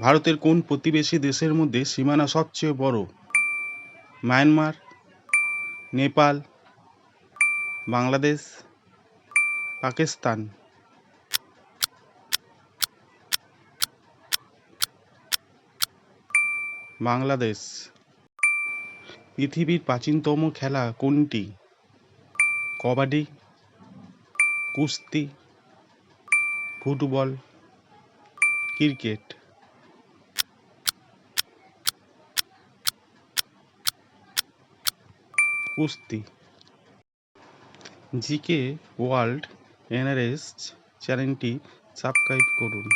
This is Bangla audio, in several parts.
ভারতের কোন প্রতিবেশী দেশের মধ্যে সীমানা সবচেয়ে বড়? মায়ানমার, নেপাল, বাংলাদেশ, পাকিস্তান। বাংলাদেশ। পৃথিবীর প্রাচীনতম খেলা কোনটি? কবাডি, কুস্তি, ফুটবল, ক্রিকেট। কুস্তি। জিকে ওয়ার্ল্ড এনারেস্ট চ্যানেলটি সাবস্ক্রাইব করুন।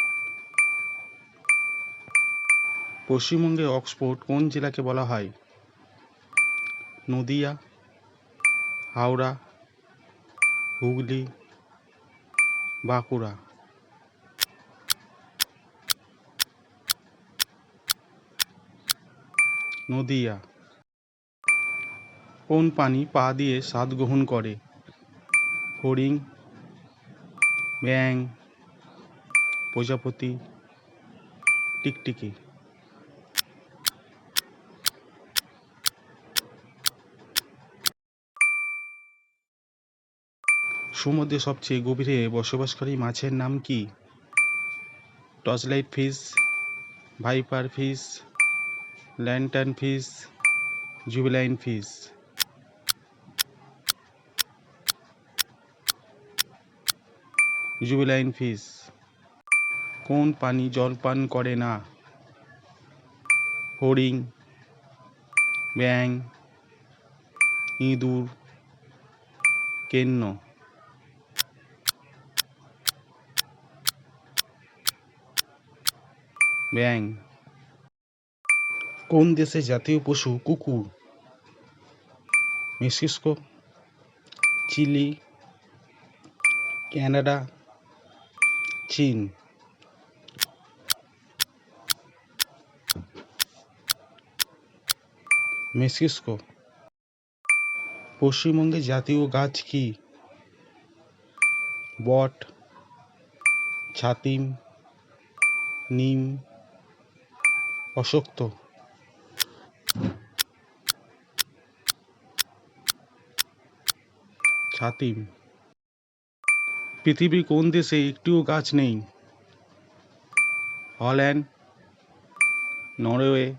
পশ্চিমবঙ্গে অক্সফোর্ড কোন জেলাকে বলা হয়? নদিয়া, হাওড়া, হুগলি, বাঁকুড়া। নদিয়া। কোন প্রাণী পা দিয়ে স্বাদ গ্রহণ করে? হরিণ ব্যাং প্রজাপতি, টিকটিকি। সমুদ্রে সবচেয়ে গভীরে বসবাসকারী মাছের নাম কি? Torchlight fish, viper fish, lantern fish, জুবিলাইন fish. জুবিলাইন ফিস কোন পানি জল পান করে না? হরিণ, ব্যাঙ, ইঁদুর, কেন্ন। ব্যাঙ। কোন দেশে জাতীয় পশু কুকুর? মেক্সিকো, চিলি, কানাডা চীন মেক্সিকো পশ্চিমবঙ্গের জাতীয় গাছ কি? বট ছাতিম নিম অশক্ত। ছাতিম। পৃথিবীর কোন দেশে একটিও গাছ নেই? Holland, Norway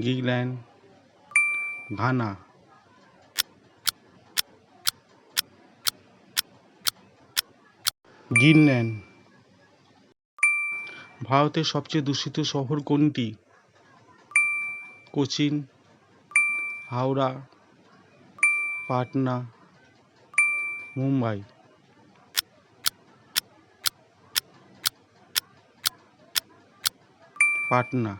Greenland Ghana. Greenland ভারতের সবচেয়ে দূষিত শহর কোনটি? কোচিন, হাওড়া, পাটনা, মুম্বাই। পাটনা